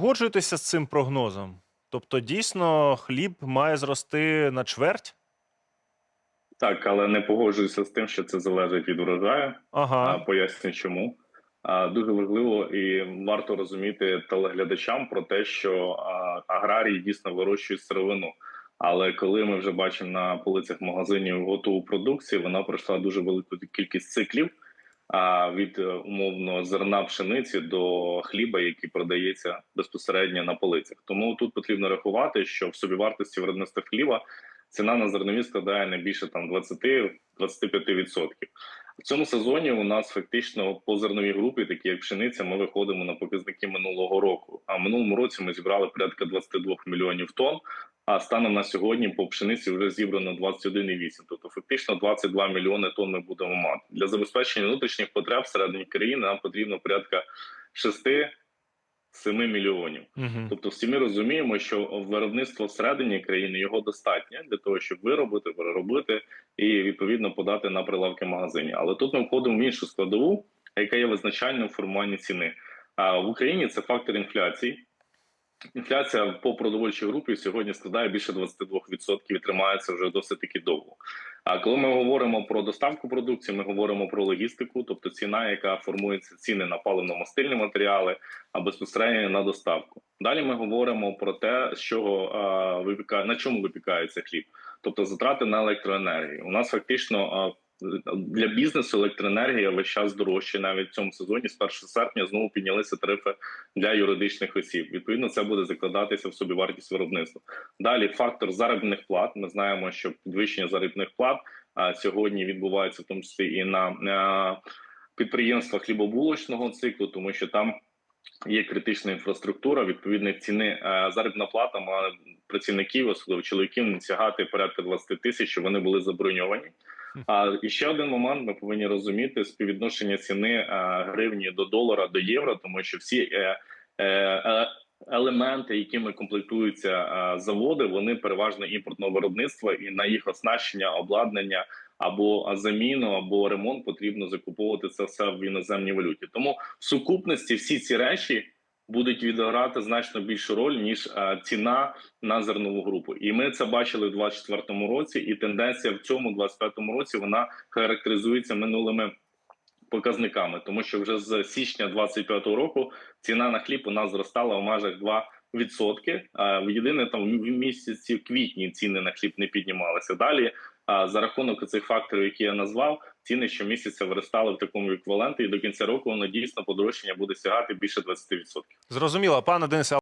Погоджуєтеся з цим прогнозом? Тобто, дійсно, хліб має зрости на чверть? Так, але не погоджуюся з тим, що це залежить від урожаю. Ага. Поясню, чому. Дуже важливо і варто розуміти телеглядачам про те, що аграрії дійсно вирощують сировину. Але коли ми вже бачимо на полицях магазинів готову продукцію, вона пройшла дуже велику кількість циклів. А від е, умовно зерна пшениці до хліба, який продається безпосередньо на полицях. Тому тут потрібно рахувати, що в собівартості виробництва хліба ціна на зернові складає не більше там 20-25%. В цьому сезоні у нас фактично по зерновій групі, такі як пшениця, ми виходимо на показники минулого року. А в минулому році ми зібрали порядка 22 мільйонів тонн. А станом на сьогодні по пшениці вже зібрано 21,8. Тобто фактично 22 мільйони тонн ми будемо мати. Для забезпечення внутрішніх потреб всередині країни нам потрібно порядка 6-7 мільйонів. Угу. Тобто, всі ми розуміємо, що виробництво всередині країни його достатньо для того, щоб виробити, переробити і відповідно подати на прилавки магазині. Але тут ми входимо в іншу складову, яка є визначальним в формуванні ціни. А в Україні це фактор інфляції. Інфляція по продовольчій групі сьогодні складає більше 22% і тримається вже досить таки довго. А коли ми говоримо про доставку продукції, ми говоримо про логістику, тобто ціна, яка формується ціни на паливно-мастильні матеріали, а безпосередньо на доставку. Далі ми говоримо про те, з чого а, випікає на чому випікається хліб, тобто затрати на електроенергію. У нас фактично для бізнесу електроенергія весь час дорожче. Навіть в цьому сезоні з 1 серпня знову піднялися тарифи для юридичних осіб. Відповідно, це буде закладатися в собівартість виробництва. Далі фактор заробітних плат. Ми знаємо, що підвищення заробітних плат сьогодні відбувається в тому числі і на, підприємствах хлібобулочного циклу, тому що там є критична інфраструктура. Відповідно, ціни заробітна плата має працівників, особливо чоловіків, не сягати порядка 20 тисяч, вони були заброньовані. А і ще один момент: ми повинні розуміти співвідношення ціни е, гривні до долара до євро, тому що всі е, е, елементи, якими комплектуються заводи, вони переважно імпортного виробництва, і на їх оснащення, обладнання або заміну, або ремонт потрібно закуповувати це все в іноземній валюті. Тому в сукупності всі ці речі будуть відіграти значно більшу роль ніж е, ціна на зернову групу. І ми це бачили в 2024 році. І тенденція в цьому 2025 році вона характеризується минулими показниками, тому що вже з січня 2025 року ціна на хліб у нас зростала в межах 2 Відсотки А єдине там в місяці квітні ціни на хліб не піднімалися. Далі за рахунок цих факторів, які я назвав, ціни щомісяця виростали в такому еквіваленті, і до кінця року воно дійсно подорожчання буде сягати більше 20%. Зрозуміло, пане Денисе,